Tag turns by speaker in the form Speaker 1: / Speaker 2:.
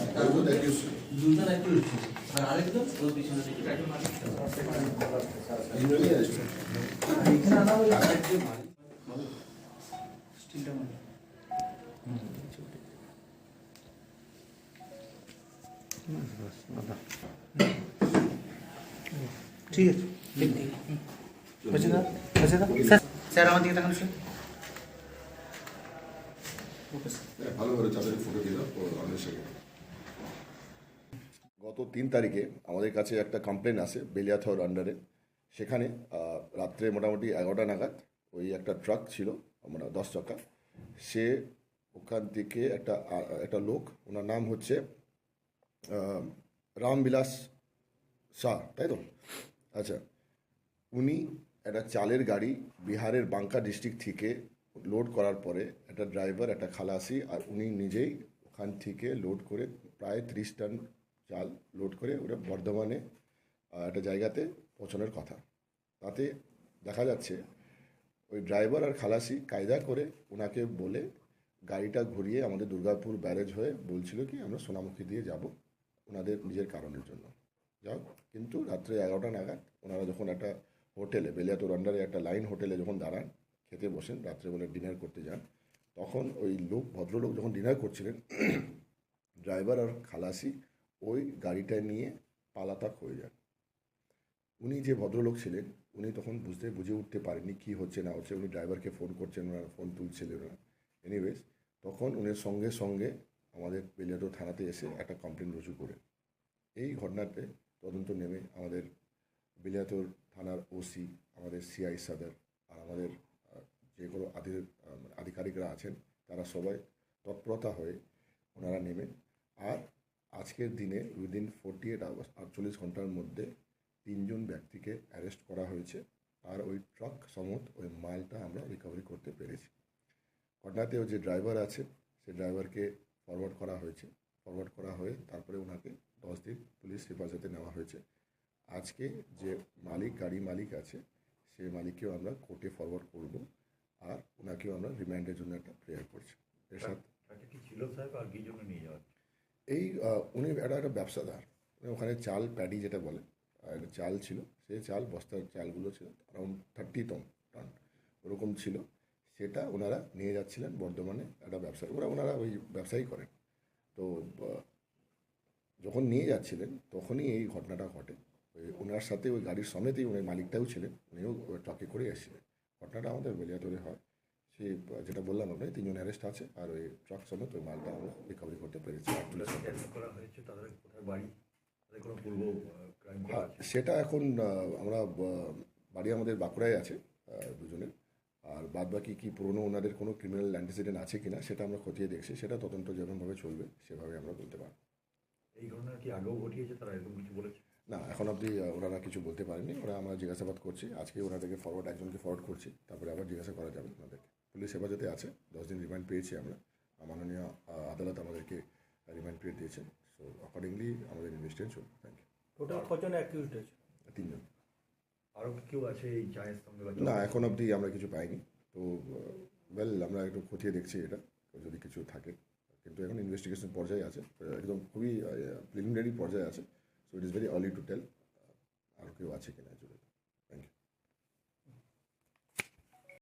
Speaker 1: একই
Speaker 2: দুজন মানে
Speaker 3: ঠিক আছে। স্যার আমার দিকে তাকান স্যার ওকে স্যার
Speaker 1: ভালো করে চাঁদের ফটো দিয়ে দাও গত তিন তারিখে আমাদের কাছে একটা কমপ্লেন আসে বেলিয়াথর আন্ডারে সেখানে রাত্রে মোটামুটি এগারোটা নাগাদ ওই একটা ট্রাক ছিল মানে দশ চাকা সে ওখান থেকে একটা একটা লোক, ওনার নাম হচ্ছে রামবিলাস শাহ, তাই তো? আচ্ছা উনি একটা চালের গাড়ি বিহারের বাঙ্কা ডিস্ট্রিক্ট থেকে লোড করার পরে একটা ড্রাইভার একটা খালাসি, আর উনি নিজেই ওখান থেকে লোড করে প্রায় ত্রিশ টন চাল লোড করে ওটা বর্ধমানে একটা জায়গাতে পৌঁছানোর কথা। তাতে দেখা যাচ্ছে ওই ড্রাইভার আর খালাসি কায়দা করে ওনাকে বলে গাড়িটা ঘুরিয়ে আমাদের দুর্গাপুর ব্যারেজ হয়ে বলছিল কি, আমরা সোনামুখী দিয়ে যাব ওনাদের নিজের কারণের জন্য। যাও কিন্তু রাত্রে এগারোটা নাগাদ ওনারা যখন একটা হোটেলে, বেলিয়াতুর আন্ডারে একটা লাইন হোটেলে যখন দাঁড়ান, খেতে বসেন রাত্রেবেলা ডিনার করতে যান, তখন ওই লোক, ভদ্রলোক যখন ডিনার করছিলেন, ড্রাইভার আর খালাসি ওই গাড়িটা নিয়ে পালাতাক হয়ে যান। উনি যে ভদ্রলোক ছিলেন, উনি তখন বুঝতে, বুঝে উঠতে পারেননি কী হচ্ছে, না হচ্ছে। উনি ড্রাইভারকে ফোন করছেন, ওনার ফোন তুলছিলেন না এনিওয়েজ তখন উনি সঙ্গে সঙ্গে আমাদের বেলিয়াতুর থানাতে এসে একটা কমপ্লেন রুজু করেন এই ঘটনাতে তদন্ত নেমে আমাদের বেলিয়াতুর থানার ওসি আমাদের সিআই সাদার আর আমাদের যে কোনো আধি আধিকারিকরা আছেন, তারা সবাই তৎপরতা হয়ে ওনারা নেমেন আর আজকের দিনে উইদিন ফোরটি এইট আওয়ার্স আটচল্লিশ ঘণ্টার মধ্যে তিনজন ব্যক্তিকে অ্যারেস্ট করা হয়েছে। আর ওই ট্রাক সমত ওই মালটা আমরা রিকভারি করতে পেরেছি। ঘটনাতেও যে ড্রাইভার আছে, সে ড্রাইভারকে ফরওয়ার্ড করা হয়েছে। ফরওয়ার্ড করা হয়ে তারপরে ওনাকে দশ দিন পুলিশ হেফাজতে নেওয়া হয়েছে। আজকে যে মালিক, গাড়ি মালিক আছে সেই মালিককেও আমরা কোর্টে ফরওয়ার্ড করব। আর ওনাকেও আমরা রিমান্ডের জন্য একটা প্রেয়ার করছি এর সাথে
Speaker 4: তাকে কি ছিল সাহেব আর কি জন্য নিয়ে যাওয়া
Speaker 1: এই উনি একটা একটা ব্যবসাদার ওখানে চাল প্যাডি যেটা বলে একটা চাল ছিল। সেই চাল, বস্তার চালগুলো ছিল অ্যারাউন্ড থার্টি টন টন ওরকম ছিল। সেটা ওনারা নিয়ে যাচ্ছিলেন বর্ধমানে একটা ব্যবসা। ওরা, ওনারা ওই ব্যবসায়ী করেন। তো যখন নিয়ে যাচ্ছিলেন, তখনই এই ঘটনাটা ঘটে। ওনার সাথে ওই গাড়ির সমেতেই উনি মালিকটাও ছিলেন। উনিও ট্রাকে করে এসেছিলেন। ঘটনাটা আমাদের বেলিয়াতরে হয়। সে যেটা বললাম আপনাকে তিনজন অ্যারেস্ট আছে আর ওই ট্রাক সমেত ওই মালটা আমরা রিকভারি করতে পেরেছি। হ্যাঁ, সেটা এখন আমরা বাড়ি আমাদের বাঁকুড়ায় আছে দুজনের আর বাদ বাকি কি পুরনো ওনাদের কোনো ক্রিমিনাল অ্যান্টিসিডেন্ট আছে কিনা সেটা আমরা খতিয়ে দেখছি সেটা তদন্ত যেমনভাবে চলবে সেভাবে আমরা বলতে পারব।
Speaker 4: এই ঘটনা কি আগেও ঘটিয়েছে? তারা এরকম কিছু বলেছে?
Speaker 1: না এখন অবধি ওনারা কিছু বলতে পারেনি ওরা আমরা জিজ্ঞাসাবাদ করছি আজকে ওনাদেরকে ফরওয়ার্ড একজনকে ফরওয়ার্ড করছি তারপরে আবার জিজ্ঞাসা করা যাবে ওনাদেরকে। পুলিশ হেফাজতে আছে। দশ দিন রিমান্ড পেয়েছি আমরা। মাননীয় আদালত আমাদেরকে রিমান্ড পিরিয়ড দিয়েছেন। সো অ্যাকর্ডিংলি আমাদের ইনভেস্টিগেশন চলবে। থ্যাংক ইউ
Speaker 5: টোটাল কজন অ্যাকিউজড আছে
Speaker 1: তিনজন।
Speaker 4: আরও কেউ আছে এই চায়ের সঙ্গে
Speaker 1: না এখন অবধি আমরা কিছু পাইনি। তো ওয়েল আমরা একটু খতিয়ে দেখছি এটা। যদি কিছু থাকে। কিন্তু এখন ইনভেস্টিগেশন পর্যায়ে আছে। একদম খুবই প্রিলিমিনারি পর্যায়ে আছে। So it is very early to tell আর কেউ আছে কিনা